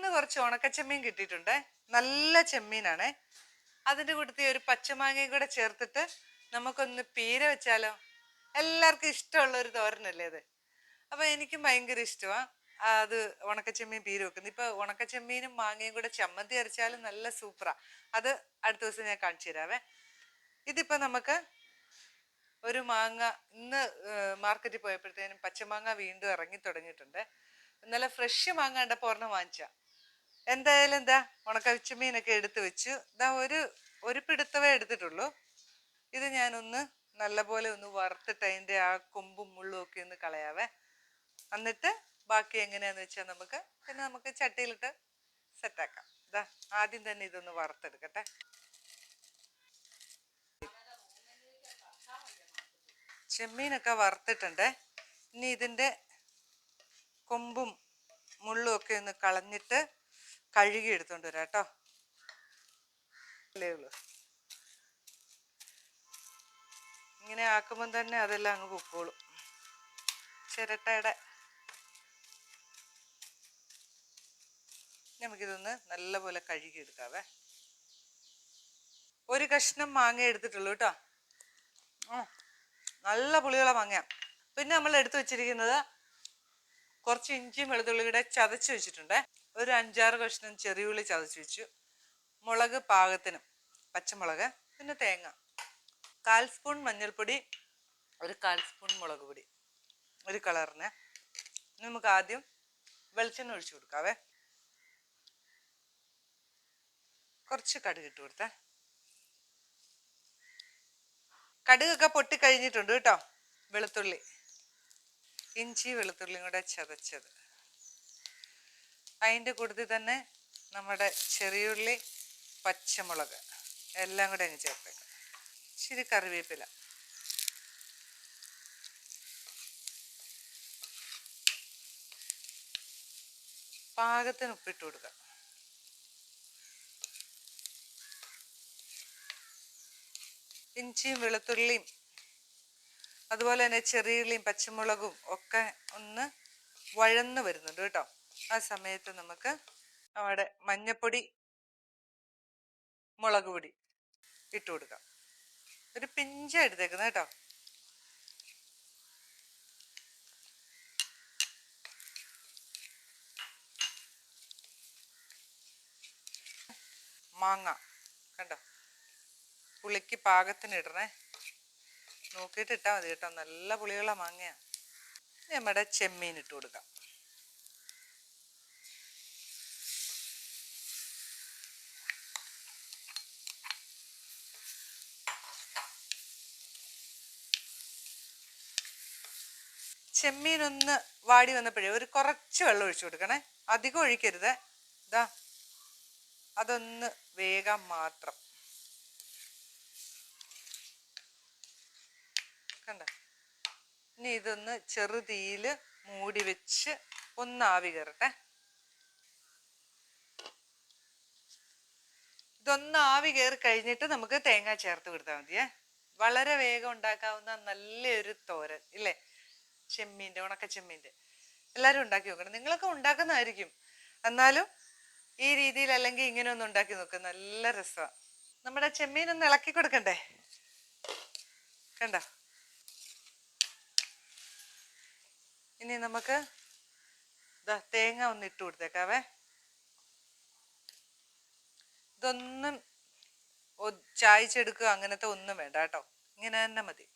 ഇന്ന് കുറച്ച് ഉണക്കച്ചെമ്മീൻ കിട്ടിയിട്ടുണ്ട്. നല്ല ചെമ്മീനാണ്. അതിന്റെ കൂട്ടത്തിൽ ഒരു പച്ചമാങ്ങയും കൂടെ ചേർത്തിട്ട് നമുക്കൊന്ന് പീര വെച്ചാലോ? എല്ലാവർക്കും ഇഷ്ടമുള്ള ഒരു തോരനല്ലേ അത്? അപ്പോൾ എനിക്കും ഭയങ്കര ഇഷ്ടമാണ് അത് ഉണക്കച്ചെമ്മീൻ പീര വെക്കുന്നത്. ഇപ്പോൾ ഉണക്കച്ചെമ്മീനും മാങ്ങയും കൂടെ ചമ്മന്തി അരച്ചാലും നല്ല സൂപ്പറാണ് അത് അടുത്ത ദിവസം ഞാൻ കാണിച്ചു തരാവേ. ഇതിപ്പോൾ നമുക്ക് ഒരു മാങ്ങ ഇന്ന് മാർക്കറ്റിൽ പോയപ്പോഴത്തേനും പച്ചമാങ്ങ വീണ്ടും ഇറങ്ങി തുടങ്ങിയിട്ടുണ്ട്. നല്ല ഫ്രഷ് മാങ്ങ കണ്ടപ്പോൾ ഒരെണ്ണം വാങ്ങിച്ച എന്തായാലും എന്താ ഉണക്ക ഉണക്കച്ചമീനൊക്കെ എടുത്ത് വെച്ചു. ഇതാ ഒരു ഒരു പിടുത്തവേ എടുത്തിട്ടുള്ളൂ. ഇത് ഞാനൊന്ന് നല്ലപോലെ ഒന്ന് വറുത്തിട്ട് അതിന്റെ ആ കൊമ്പും മുള്ളും ഒക്കെ ഒന്ന് കളയാവേ. എന്നിട്ട് ബാക്കി എങ്ങനെയാന്ന് വെച്ചാൽ നമുക്ക് പിന്നെ നമുക്ക് ചട്ടിയിലിട്ട് സെറ്റാക്കാം. ഇതാ ആദ്യം തന്നെ ഇതൊന്ന് വറുത്തെടുക്കട്ടെ. ചെമ്മീനൊക്കെ വറുത്തിട്ടുണ്ട്. ഇനി ഇതിന്റെ കൊമ്പും മുള്ളും ഒക്കെ ഒന്ന് കളഞ്ഞിട്ട് കഴുകി എടുത്തോണ്ട് വരാം കേട്ടോ. അല്ലേ ഉള്ളൂ. ഇങ്ങനെ ആക്കുമ്പം തന്നെ അതെല്ലാം അങ്ങ് പൊക്കോളും. ചിരട്ടയുടെ നമുക്കിതൊന്ന് നല്ലപോലെ കഴുകി എടുക്കാവേ. ഒരു കഷ്ണം മാങ്ങ എടുത്തിട്ടുള്ളൂ കേട്ടോ. നല്ല പുളിയുള്ള മാങ്ങ. പിന്നെ നമ്മൾ എടുത്തു വെച്ചിരിക്കുന്നത് കുറച്ച് ഇഞ്ചിയും വെളുത്തുള്ളിയുടെ ചതച്ച് വെച്ചിട്ടുണ്ട്. ഒരു അഞ്ചാറ് കഷ്ണം ചെറിയുള്ളി ചതച്ച് വെച്ചു. മുളക് പാകത്തിന് പച്ചമുളക് പിന്നെ തേങ്ങ. കാൽ സ്പൂൺ മഞ്ഞൾപ്പൊടി ഒരു കാൽ സ്പൂൺ മുളക് പൊടി ഒരു കളറിന്. നമുക്ക് ആദ്യം വെളിച്ചെണ്ണ ഒഴിച്ചു കൊടുക്കാവേ. കുറച്ച് കടുക് ഇട്ട് കൊടുത്തേ. കടുകൊക്കെ പൊട്ടി കഴിഞ്ഞിട്ടുണ്ട് കേട്ടോ വെളുത്തുള്ളി. ഇഞ്ചി വെളുത്തുള്ളിയും കൂടെ ചതച്ചത്. അതിന്റെ കൂട്ടത്തിൽ തന്നെ നമ്മുടെ ചെറിയുള്ളി പച്ചമുളക് എല്ലാം കൂടെ അങ്ങ് ചേർത്തേക്കാം ഇച്ചിരി കറിവേപ്പില. പാകത്തിന് ഉപ്പിട്ട് കൊടുക്കുക ഇഞ്ചിയും വെളുത്തുള്ളിയും അതുപോലെ തന്നെ ചെറിയുള്ളിയും പച്ചമുളകും ഒക്കെ ഒന്ന് വഴന്ന് വരുന്നുണ്ട് കേട്ടോ. ആ സമയത്ത് നമുക്ക് അവിടെ മഞ്ഞപ്പൊടി മുളക് പൊടി ഇട്ട് കൊടുക്കാം. ഒരു പിഞ്ച എടുത്തേക്കുന്നത് കേട്ടോ. മാങ്ങ കണ്ടോ? പുളിക്ക് പാകത്തിന് ഇടണേ. നോക്കിയിട്ട് ഇട്ടാൽ മതി കേട്ടോ. നല്ല പുളിയുള്ള മാങ്ങയാണ് നമ്മുടെ ചെമ്മീൻ ഇട്ട് കൊടുക്കാം. ചെമ്മീൻ ഒന്ന് വാടി വന്നപ്പോഴേ ഒരു കുറച്ച് വെള്ളം ഒഴിച്ചു കൊടുക്കണേ. അധികം ഒഴിക്കരുത്. ഇതാ അതൊന്ന് വേഗം മാത്രം. കണ്ട? ഇനി ഇതൊന്ന് ചെറുതീയിൽ മൂടി വെച്ച് ഒന്ന് ആവി കയറട്ടെ. ഇതൊന്ന് ആവി കയറി കഴിഞ്ഞിട്ട് നമുക്ക് തേങ്ങ ചേർത്ത് കൊടുത്താൽ മതിയേ. വളരെ വേഗം ഉണ്ടാക്കാവുന്ന നല്ലൊരു തോരൻ ഇല്ലേ? ചെമ്മീന്റെ ഉണക്ക ചെമ്മീന്റെ. എല്ലാവരും ഉണ്ടാക്കി നോക്കണം. നിങ്ങളൊക്കെ ഉണ്ടാക്കുന്നതായിരിക്കും. എന്നാലും ഈ രീതിയിൽ അല്ലെങ്കിൽ ഇങ്ങനെ ഒന്ന് ഉണ്ടാക്കി നോക്ക്. നല്ല രസമാണ് നമ്മുടെ ചെമ്മീൻ ഒന്ന് ഇളക്കി കൊടുക്കണ്ടേ? കണ്ടോ? ഇനി നമുക്ക് തേങ്ങ ഒന്ന് ഇട്ട് കൊടുത്തേക്കാവേ. ഇതൊന്നും ചായച്ചെടുക്കുക അങ്ങനത്തെ ഒന്നും വേണ്ട കേട്ടോ. ഇങ്ങനെ തന്നെ മതി.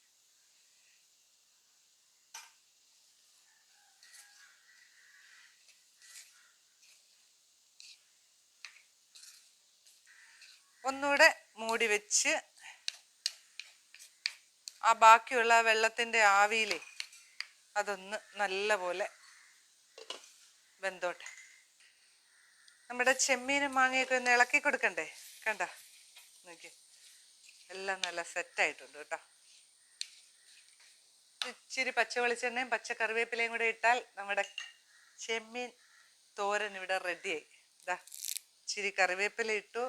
ഒന്നുകൂടെ മൂടി വെച്ച് ആ ബാക്കിയുള്ള വെള്ളത്തിന്റെ ആവിയിലേ അതൊന്ന് നല്ലപോലെ വെന്തോട്ടെ. നമ്മുടെ ചെമ്മീനും മാങ്ങയൊക്കെ ഒന്ന് ഇളക്കി കൊടുക്കണ്ടേ? കണ്ട? നോക്കി എല്ലാം നല്ല സെറ്റായിട്ടുണ്ട് കേട്ടോ. ഇച്ചിരി പച്ച വെളിച്ചെണ്ണയും പച്ച കറിവേപ്പിലയും കൂടെ ഇട്ടാൽ നമ്മുടെ ചെമ്മീൻ തോരൻ ഇവിടെ റെഡിയായി ഇതാ ഇച്ചിരി കറിവേപ്പില ഇട്ടു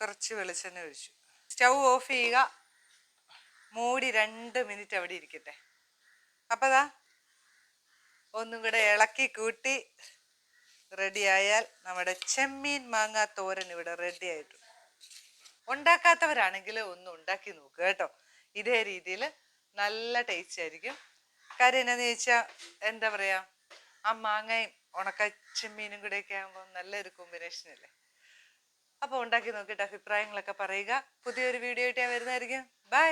കുറച്ച് വെളിച്ചെണ്ണ ഒഴിച്ചു. സ്റ്റൗ ഓഫ് ചെയ്യുക. മൂടി രണ്ട് മിനിറ്റ് അവിടെ ഇരിക്കട്ടെ. അപ്പോൾ ദാ ഒന്നും കൂടെ ഇളക്കി കൂട്ടി റെഡി ആയാൽ നമ്മുടെ ചെമ്മീൻ മാങ്ങ തോരൻ ഇവിടെ റെഡി ആയിട്ടുണ്ട്. ഉണ്ടാക്കാത്തവരാണെങ്കിൽ ഒന്ന് ഉണ്ടാക്കി നോക്കുക കേട്ടോ. ഇതേ രീതിയിൽ നല്ല ടേസ്റ്റ് ആയിരിക്കും. കാര്യം എന്നാന്ന് ചോദിച്ചാൽ എന്താ പറയാ ആ മാങ്ങയും ഉണക്ക ചെമ്മീനും കൂടെയൊക്കെ ആകുമ്പോൾ നല്ലൊരു കോമ്പിനേഷൻ അല്ലേ? അപ്പോൾ ഉണ്ടാക്കി നോക്കിയിട്ട് അഭിപ്രായങ്ങളൊക്കെ പറയുക. പുതിയൊരു വീഡിയോ ആയിട്ട് ഞാൻ വരുന്നതായിരിക്കും. ബൈ